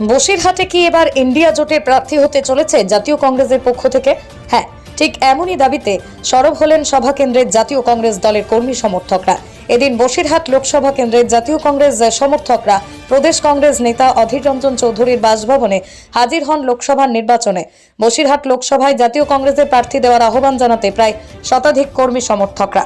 বসিরহাটে কি এবার ইন্ডিয়া জোটে প্রার্থী হতে চলেছে জাতীয় কংগ্রেসের পক্ষ থেকে? হ্যাঁ ঠিক এমনই দাবিতে সরব হলেন সভা কেন্দ্রের জাতীয় কংগ্রেস দলের কর্মী সমর্থকরা। এদিন বসিরহাট লোকসভা কেন্দ্রের জাতীয় কংগ্রেস সমর্থকরা প্রদেশ কংগ্রেস নেতা অধীর রঞ্জন চৌধুরীর বাসভবনে হাজির হন লোকসভার নির্বাচনে। বসিরহাট লোকসভায় জাতীয় কংগ্রেসের প্রার্থী দেওয়ার আহ্বান জানাতে প্রায় শতাধিক কর্মী সমর্থকরা।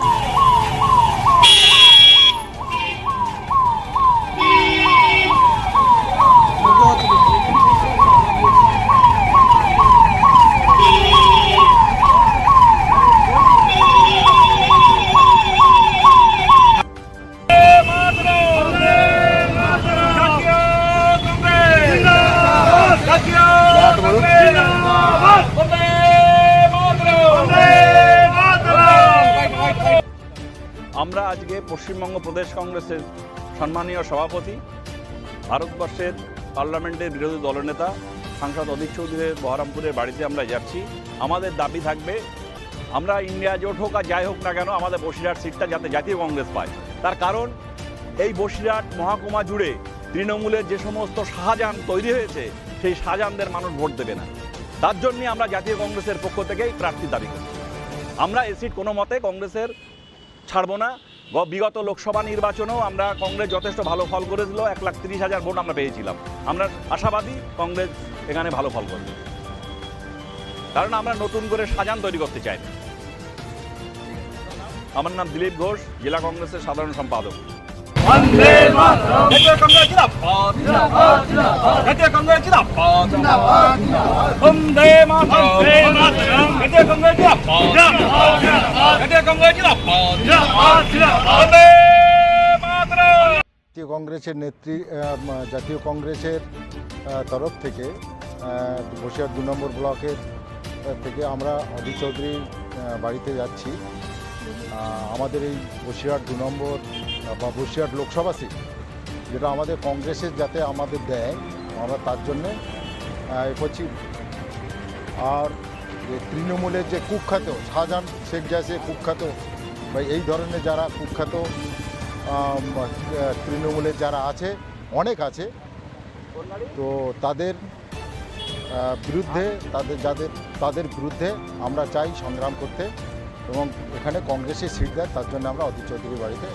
আমরা আজকে পশ্চিমবঙ্গ প্রদেশ কংগ্রেসের সম্মানীয় সভাপতি, ভারতবর্ষের পার্লামেন্টের বিরোধী দলনেতা, সাংসদ অধীর চৌধুরীর বহরমপুরের বাড়িতে আমরা যাচ্ছি। আমাদের দাবি থাকবে, আমরা ইন্ডিয়া জোট হোক আর যাই হোক না কেন, আমাদের বসিরহাট সিটটা যাতে জাতীয় কংগ্রেস পায়। তার কারণ, এই বসিরহাট মহাকুমা জুড়ে তৃণমূলের যে সমস্ত শাহজাহান তৈরি হয়েছে, সেই শাহজাহানদের মানুষ ভোট দেবে না। তার জন্যে আমরা জাতীয় কংগ্রেসের পক্ষ থেকেই প্রার্থী দাবি করছি আমরা এ সিট কোনো মতে কংগ্রেসের ছাড়বো না। বিগত লোকসভা নির্বাচনেও আমরা কংগ্রেস যথেষ্ট ভালো ফল করেছিল। এক লাখ তিরিশ হাজার ভোট আমরা পেয়েছিলাম। আমরা আশাবাদী কংগ্রেস এখানে ভালো ফল করবে। কারণ আমরা নতুন করে সাজান তৈরি করতে চাই। আমার নাম দিলীপ ঘোষ, জেলা কংগ্রেসের সাধারণ সম্পাদক। জাতীয় কংগ্রেসের নেত্রী জাতীয় কংগ্রেসের তরফ থেকে বসিরহাট দু নম্বর ব্লকের থেকে আমরা অধীর চৌধুরীর বাড়িতে যাচ্ছি। আমাদের এই বসিরহাট দু নম্বর বা বসিরহাট লোকসভা সিট, যেটা আমাদের কংগ্রেসের যাতে আমাদের দেয়, আমরা তার জন্যে করছি আর তৃণমূলের যে কুখ্যাত শাহজাহান শেখ জাসে কুখ্যাত, বা এই ধরনের যারা কুখ্যাত তৃণমূলের যারা আছে, অনেক আছে, তো তাদের বিরুদ্ধে, তাদের যাদের, তাদের বিরুদ্ধে আমরা চাই সংগ্রাম করতে এবং এখানে কংগ্রেসের সিট দেয়, তার জন্য আমরা অধীর চৌধুরীর বাড়িতে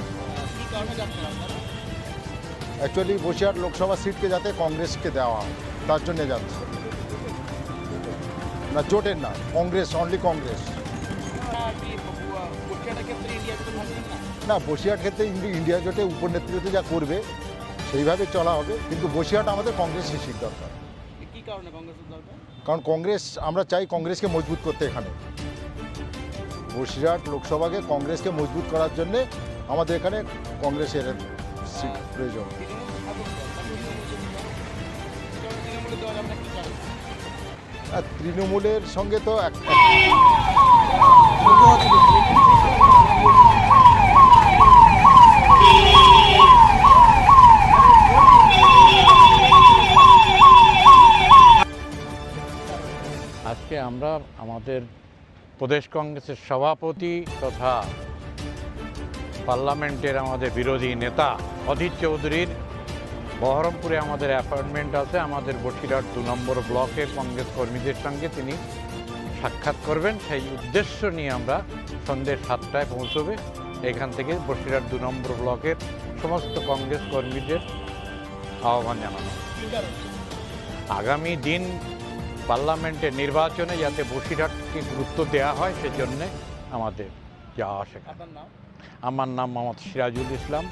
অ্যাকচুয়ালি বসিরহাট লোকসভা সিটকে যাতে কংগ্রেসকে দেওয়া তার জন্য যাচ্ছে। না জোটের না কংগ্রেস অনলি কংগ্রেস। না বসিরহাট ক্ষেত্রে ইন্ডি- ইন্ডিয়া জোটে উপনেতৃত্ব যা করবে সেইভাবে চলা হবে কিন্তু বসিরহাট আমাদের কংগ্রেসের সিট দরকার। কারণে কংগ্রেসের দরকার? কারণ কংগ্রেস আমরা চাই কংগ্রেসকে মজবুত করতে এখানে। বসিরহাট লোকসভাকে কংগ্রেসকে মজবুত করার জন্যে আমাদের এখানে কংগ্রেসের সিট প্রয়োজন? আর তৃণমূলের সঙ্গে তো আজকে আমরা আমাদের প্রদেশ কংগ্রেসের সভাপতি তথা পার্লামেন্টের আমাদের বিরোধী নেতা অধীর চৌধুরীর বহরমপুরে আমাদের অ্যাপয়েন্টমেন্ট আছে। আমাদের বসিরহাট দু নম্বর ব্লকের কংগ্রেস কর্মীদের সঙ্গে তিনি সাক্ষাৎ করবেন। সেই উদ্দেশ্য নিয়ে আমরা সন্ধ্যে সাতটায় পৌঁছবে। এখান থেকে বসিরহাট দু নম্বর ব্লকের সমস্ত কংগ্রেস কর্মীদের আহ্বান জানানো। আগামী দিন পার্লামেন্টের নির্বাচনে যাতে বসিরহাটকে গুরুত্ব দেওয়া হয়, সেজন্যে আমাদের যাওয়া আসে আমার নাম মোহাম্মদ সিরাজুল ইসলাম।